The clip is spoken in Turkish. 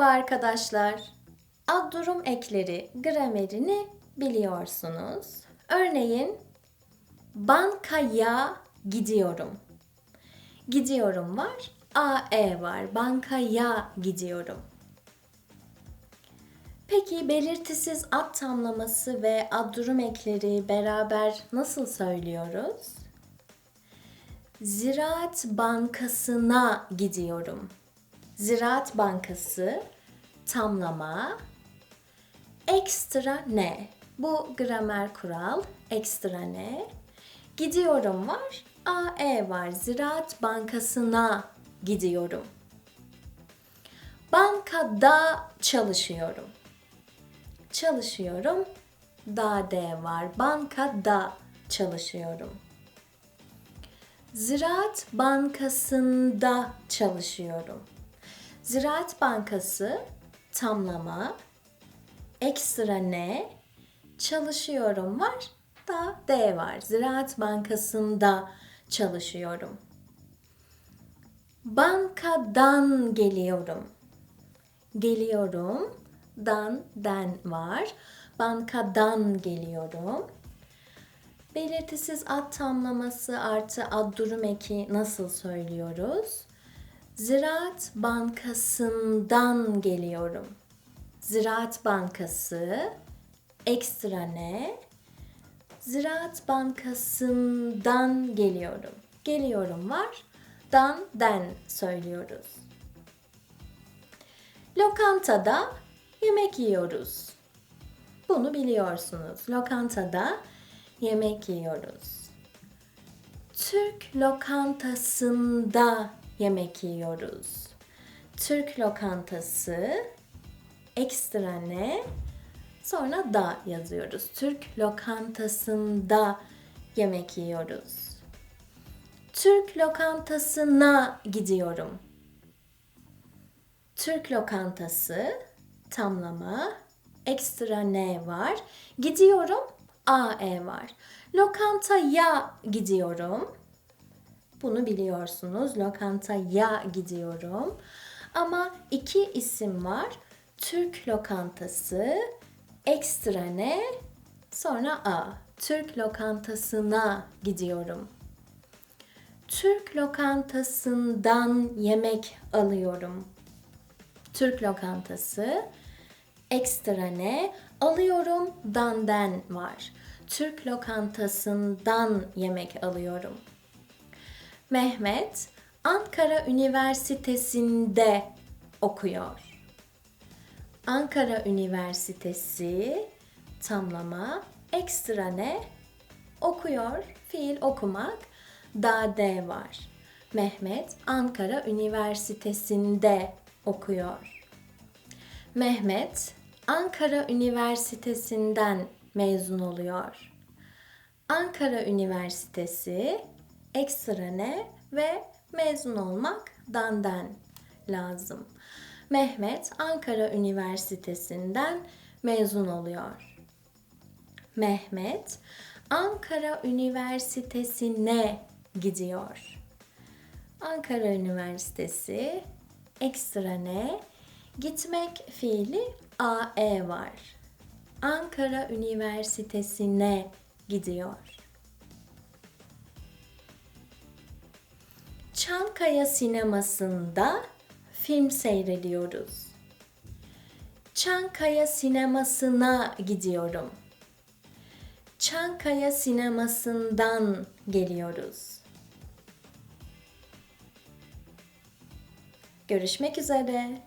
arkadaşlar. Ad durum ekleri gramerini biliyorsunuz. Örneğin bankaya gidiyorum. Gidiyorum var. AE var. Bankaya gidiyorum. Peki belirtisiz ad tamlaması ve ad durum ekleri beraber nasıl söylüyoruz? Ziraat Bankası'na gidiyorum. Ziraat Bankası tamlama ekstra ne? Bu gramer kural ekstra ne? Gidiyorum var. AE var. Ziraat Bankası'na gidiyorum. Bankada çalışıyorum. Çalışıyorum. Da D var. Bankada çalışıyorum. Ziraat Bankası'nda çalışıyorum. Ziraat Bankası tamlama ekstra ne çalışıyorum var da D var. Ziraat Bankası'nda çalışıyorum. Bankadan geliyorum. Geliyorum. Dan, den var. Bankadan geliyorum. Belirtisiz ad tamlaması artı ad durum eki nasıl söylüyoruz? Ziraat Bankası'ndan geliyorum. Ziraat Bankası ekstra ne? Ziraat Bankası'ndan geliyorum. Geliyorum var. Dan, den söylüyoruz. Lokantada yemek yiyoruz. Bunu biliyorsunuz. Lokantada yemek yiyoruz. Türk lokantasında yemek yiyoruz. Türk lokantası ekstra ne? Sonra da yazıyoruz. Türk lokantasında yemek yiyoruz. Türk lokantasına gidiyorum. Türk lokantası tamlama ekstra ne var? Gidiyorum AE var. Lokantaya gidiyorum. Bunu biliyorsunuz. Lokantaya gidiyorum. Ama iki isim var. Türk lokantası ekstra ne? Sonra A. Türk lokantasına gidiyorum. Türk lokantasından yemek alıyorum. Türk lokantası ekstra ne? Alıyorum dandan var. Türk lokantasından yemek alıyorum. Mehmet Ankara Üniversitesi'nde okuyor. Ankara Üniversitesi tamlama ekstra ne? Okuyor. Fiil okumak. Da D var. Mehmet Ankara Üniversitesi'nde okuyor. Mehmet Ankara Üniversitesi'nden mezun oluyor. Ankara Üniversitesi ekstra ne ve mezun olmak dandan lazım. Mehmet Ankara Üniversitesi'nden mezun oluyor. Mehmet Ankara Üniversitesi'ne gidiyor. Ankara Üniversitesi ekstra ne? Gitmek fiili AE var. Ankara Üniversitesi'ne gidiyor. Çankaya sinemasında film seyrediyoruz. Çankaya sinemasına gidiyorum. Çankaya sinemasından geliyoruz. Görüşmek üzere.